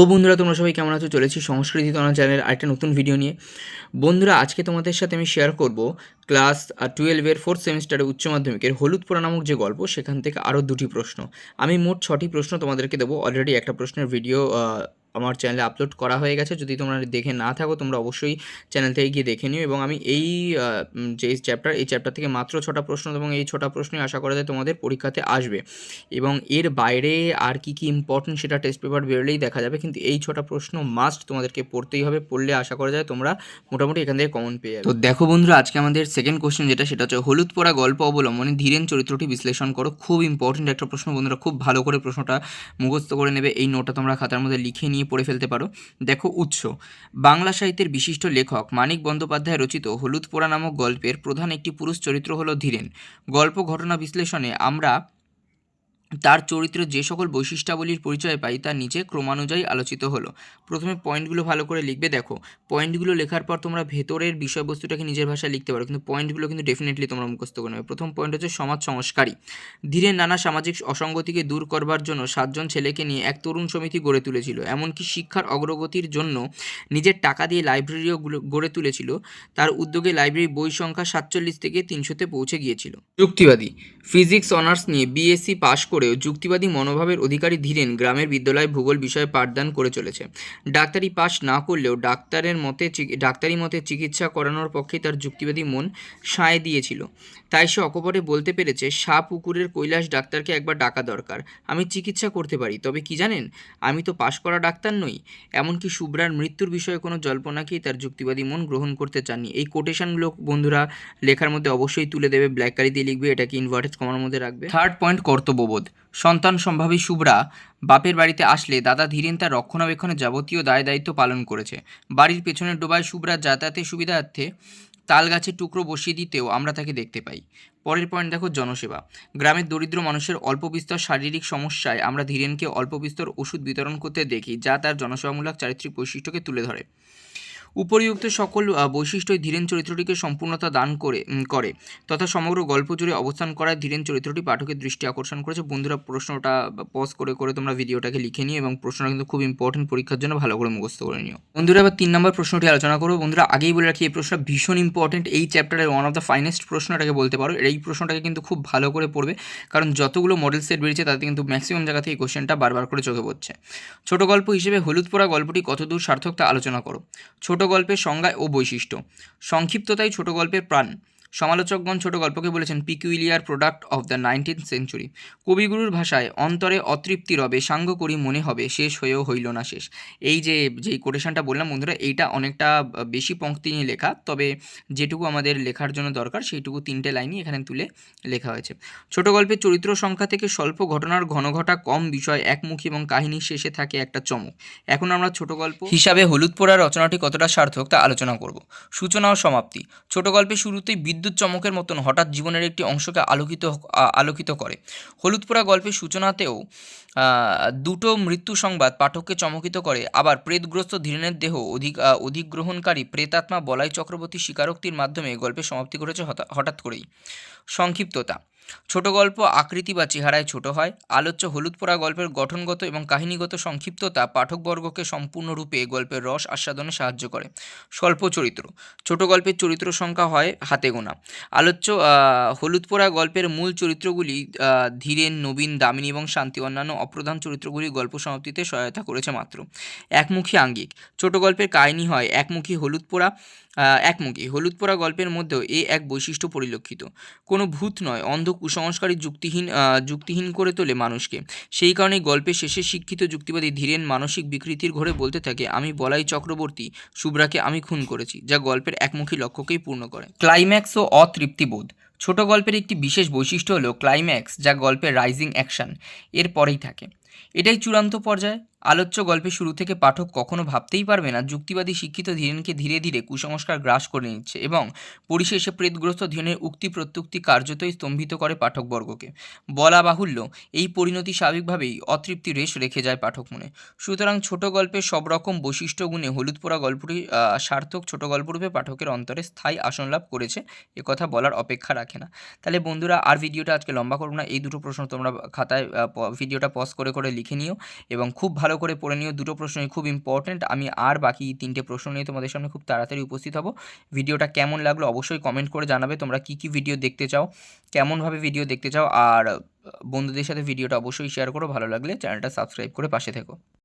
ও বন্ধুরা, তোমরা সবাই কেমন আছো? চলেছি সংস্কৃতি তনা চ্যানেল আরেকটা নতুন ভিডিও নিয়ে। বন্ধুরা, আজকে তোমাদের সাথে আমি শেয়ার করব ক্লাস টুয়েলভের ফোর্থ সেমিস্টারে উচ্চ মাধ্যমিকের হলুদ পোড়া নামক যে গল্প, সেখান থেকে আরও দুটি প্রশ্ন। আমি মোট ছটি প্রশ্ন তোমাদেরকে দেবো। অলরেডি একটা প্রশ্নের ভিডিও আমার চ্যানেলে আপলোড করা হয়ে গেছে। যদি তোমরা দেখে না থাকো, তোমরা অবশ্যই চ্যানেল থেকে গিয়ে দেখে নিও। এবং আমি এই যে চ্যাপ্টার এই চ্যাপ্টার থেকে মাত্র ছটা প্রশ্ন এবং এই ছটা প্রশ্নই আশা করা যায় তোমাদের পরীক্ষাতে আসবে। এবং এর বাইরে আর কি কি ইম্পর্টেন্ট সেটা টেস্ট পেপার বেরোলেই দেখা যাবে। কিন্তু এই ছটা প্রশ্ন মাস্ট তোমাদেরকে পড়তেই হবে। পড়লে আশা করা যায় তোমরা মোটামুটি এখান থেকে কমন পেয়ে যাবে। তো দেখো বন্ধুরা, আজকে আমাদের সেকেন্ড কোশ্চেন যেটা, সেটা হচ্ছে হলুদ পড়া গল্প অবলম্বনে ধীরেন চরিত্রটি বিশ্লেষণ করো। খুব ইম্পর্টেন্ট একটা প্রশ্ন বন্ধুরা, খুব ভালো করে প্রশ্নটা মুখস্থ করে নেবে। এই নোটটা তোমরা খাতার মধ্যে লিখে নিয়ে পড়ে ফেলতে পারো। দেখো উৎস। বাংলা সাহিত্যের বিশিষ্ট লেখক মানিক বন্দ্যোপাধ্যায় রচিত হলুদ পোড়া নামক গল্পের প্রধান একটি পুরুষ চরিত্র হলো ধীরেন। গল্প ঘটনা বিশ্লেষণে আমরা তার চরিত্রের যে সকল বৈশিষ্ট্যাবলীর পরিচয় পাই তা নিচে ক্রমানুযায়ী আলোচিত হলো। প্রথমে পয়েন্টগুলো ভালো করে লিখবে, দেখো। পয়েন্টগুলো লেখার পর তোমরা ভেতরের বিষয়বস্তুটাকে নিজের ভাষায় লিখতে পারো, কিন্তু পয়েন্টগুলো কিন্তু ডেফিনেটলি তোমরা মুখস্থ করে নেবে। প্রথম পয়েন্ট হচ্ছে সমাজ সংস্কারী। ধীরে নানা সামাজিক অসঙ্গতিকে দূর করবার জন্য সাতজন ছেলেকে নিয়ে এক তরুণ সমিতি গড়ে তুলেছিল। এমনকি শিক্ষার অগ্রগতির জন্য নিজের টাকা দিয়ে লাইব্রেরিও গড়ে তুলেছিল। তার উদ্যোগে লাইব্রেরি বই সংখ্যা সাতচল্লিশ থেকে তিনশোতে পৌঁছে গিয়েছিল। যুক্তিবাদী। ফিজিক্স অনার্স নিয়ে বিএসসি পাশ করেও যুক্তিবাদী মনোভাবের অধিকারী ধীরেন গ্রামের বিদ্যালয়ে ভূগোল বিষয়ে পাঠদান করে চলেছে। ডাক্তারি পাশ না করলেও ডাক্তারের মতে ডাক্তারি মতে চিকিৎসা করানোর পক্ষে তার যুক্তিবাদী মন সায় দিয়েছিল। তাই সে অকপটে বলতে পেরেছে সাপ পুকুরের কৈলাস ডাক্তারকে একবার ডাকা দরকার। আমি চিকিৎসা করতে পারি, তবে কি জানেন? আমি তো পাশ করা ডাক্তার নই। এমনকি শুভ্রার মৃত্যুর বিষয়ে কোনো জল্পনাকেই তার যুক্তিবাদী মন গ্রহণ করতে চাননি। এই কোটেশনগুলো বন্ধুরা লেখার মধ্যে অবশ্যই তুলে দেবে ব্ল্যাক দিয়ে লিখবে, এটাকে ইনভার্টেড কমার মধ্যে রাখবে। থার্ড পয়েন্ট কর্তব্যবোধ। সন্তান সম্ভাবী শুভ্রা বাপের বাড়িতে আসলে দাদা ধীরেন তার রক্ষণাবেক্ষণে যাবতীয় দায় দায়িত্ব পালন করেছে। বাড়ির পেছনের ডোবায় শুভ্রার যাতায়াতের সুবিধার্থে তাল গাছের টুকরো বসিয়ে দিতেও আমরা তাকে দেখতে পাই। পরের পয়েন্ট দেখো জনসেবা। গ্রামের দরিদ্র মানুষের অল্প বিস্তর শারীরিক সমস্যায় আমরা ধীরেনকে অল্প বিস্তর ওষুধ বিতরণ করতে দেখি, যা তার জনসেবামূলক চারিত্রিক বৈশিষ্ট্যকে তুলে ধরে। উপরিউক্ত সকল বৈশিষ্ট্যই ধীরেন চরিত্রটিকে সম্পূর্ণতা দান করে করে তথা সমগ্র গল্প জুড়ে অবস্থান করায় ধীরেন চরিত্রটি পাঠকের দৃষ্টি আকর্ষণ করেছে। বন্ধুরা, প্রশ্নটা পজ করে করে তোমরা ভিডিওটাকে লিখে নিও এবং প্রশ্নটা কিন্তু খুব ইম্পর্টেন্ট পরীক্ষার জন্য ভালো করে মুখস্থ করে নিও। বন্ধুরা, এবার তিন নম্বর প্রশ্নটি আলোচনা করব। বন্ধুরা, আগেই বলে রাখি, এই প্রশ্নটা ভীষণ ইম্পর্টেন্ট এই চ্যাপ্টারের ওয়ান অফ দ্য ফাইনেস্ট প্রশ্ন এটাকে বলতে পারো। এই প্রশ্নটাকে কিন্তু খুব ভালো করে পড়বে, কারণ যতগুলো মডেল সেট বেরিয়েছে, তাতে কিন্তু ম্যাক্সিমাম জায়গা থেকে কোশ্চেনটা বারবার করে চোখে পড়ছে। ছোট গল্প হিসেবে হলুদ পোড়া গল্পটি কতদূর সার্থক তা আলোচনা করো। ছোট গল্পের সংজ্ঞা ও বৈশিষ্ট্য। সংক্ষিপ্ততাই ছোট গল্পের প্রাণ। সমালোচকগণ ছোট গল্পকে বলেছেন peculiar product of the nineteen century. কবিগুরুর ভাষায় অন্তরে অতৃপ্তি রবে, সাঙ্গ করি মনে হবে, শেষ হয়েও হইল না শেষ। এই যে, যেই কোটেশনটা বললাম বন্ধুরা, এইটা অনেকটা বেশি পঙ্ক্তি নিয়ে লেখা, তবে যেটুকু আমাদের লেখার জন্য দরকার, সেইটুকু তিনটে লাইনই এখানে তুলে লেখা হয়েছে। ছোট গল্পের চরিত্র সংখ্যা থেকে স্বল্প ঘটনার ঘন ঘটা কম বিষয়, একমুখী এবং কাহিনীর শেষে থাকে একটা চমক। এখন আমরা ছোট গল্প হিসাবে হলুদ পোড়া রচনাটি কতটা সার্থক তা আলোচনা করব। সূচনা ও সমাপ্তি। ছোট গল্পের শুরুতেই বিদ্যুৎ চমকের মতন হঠাৎ জীবনের একটি অংশকে আলোকিত আলোকিত করে। হলুদ পোড়া গল্পের সূচনাতেও দুটো মৃত্যু সংবাদ পাঠককে চমকিত করে। আবার প্রেতগ্রস্ত ধীরেনের দেহ অধিক অধিগ্রহণকারী প্রেতাত্মা বলাই চক্রবর্তী স্বীকারোক্তির মাধ্যমে গল্পের সমাপ্তি করেছে হঠা- হঠাৎ করেই। সংক্ষিপ্ততা। ছোট গল্প আকৃতি বা চেহারায় ছোট হয়। আলোচ্য হলুদ পোড়া গল্পের গঠনগত এবং কাহিনীগত সংক্ষিপ্ততা পাঠকবর্গকে সম্পূর্ণরূপে গল্পের রস আস্বাদনে সাহায্য করে। স্বল্প চরিত্র। ছোট গল্পের চরিত্র সংখ্যা হয় হাতে গোনা। আলোচ্য হলুদ পোড়া গল্পের মূল চরিত্রগুলি ধীরেন, নবীন, দামিনী এবং শান্তি অন্যান্য অপ্রধান চরিত্রগুলি গল্প সমাপ্তিতে সহায়তা করেছে মাত্র। একমুখী আঙ্গিক। ছোট গল্পের কাহিনী হয় একমুখী হলুদ পোড়া একমুখী। হলুদ পোড়া গল্পের মধ্যেও এ এক বৈশিষ্ট্য পরিলক্ষিত। কোনো ভূত নয়, অন্ধ কুসংস্কারী যুক্তিহীন যুক্তিহীন করে তোলে মানুষকে। সেই কারণে গল্পের শেষে শিক্ষিত যুক্তিবাদী ধীরেন মানসিক বিকৃতির ঘরে বলতে থাকে, আমি বলাই চক্রবর্তী, শুভ্রাকে আমি খুন করেছি যা গল্পের একমুখী লক্ষ্যকেই পূর্ণ করে। ক্লাইম্যাক্স ও অতৃপ্তিবোধ। ছোট গল্পের একটি বিশেষ বৈশিষ্ট্য হলো ক্লাইম্যাক্স, যা গল্পের রাইজিং অ্যাকশন, এর পরেই থাকে। এটাই চূড়ান্ত পর্যায়ে। আলোচ্য গল্পের শুরু থেকে পাঠক কখনো ভাবতেই পারবে না যুক্তিবাদী শিক্ষিত ধীরেনকে ধীরে ধীরে কুসংস্কার গ্রাস করে নিচ্ছে এবং পরিশেষে প্রেতগ্রস্ত ধীরেনের উক্তি প্রত্যুক্তি কার্যতই স্তম্ভিত করে পাঠকবর্গকে। বলা বাহুল্য, এই পরিণতি স্বাভাবিকভাবেই অতৃপ্তি রেশ রেখে যায় পাঠক মনে। সুতরাং ছোট গল্পের সব রকম বৈশিষ্ট্য গুণে হলুদ পোড়া গল্পটি সার্থক ছোট গল্পরূপে পাঠকের অন্তরে স্থায়ী আসন লাভ করেছে কথা বলার অপেক্ষা রাখে না। তাহলে বন্ধুরা, আর ভিডিওটা আজকে লম্বা করব না, এই দুটো প্রশ্ন তোমরা খাতায় ভিডিওটা পজ করে করে লিখে নিও এবং খুব ভালো ভালো করে পড়ে নিও। দুটো প্রশ্নই খুব ইম্পর্ট্যান্ট আমি আর বাকি তিনটে প্রশ্ন নিয়ে তোমাদের সামনে খুব তাড়াতাড়ি উপস্থিত হব। ভিডিওটা কেমন লাগল অবশ্যই কমেন্ট করে জানাবে। তোমরা কী কী ভিডিও দেখতে চাও? কেমনভাবে ভিডিও দেখতে চাও? আর বন্ধুদের সাথে ভিডিওটা অবশ্যই শেয়ার করো। ভালো লাগলে চ্যানেলটা সাবস্ক্রাইব করে পাশে থেকো।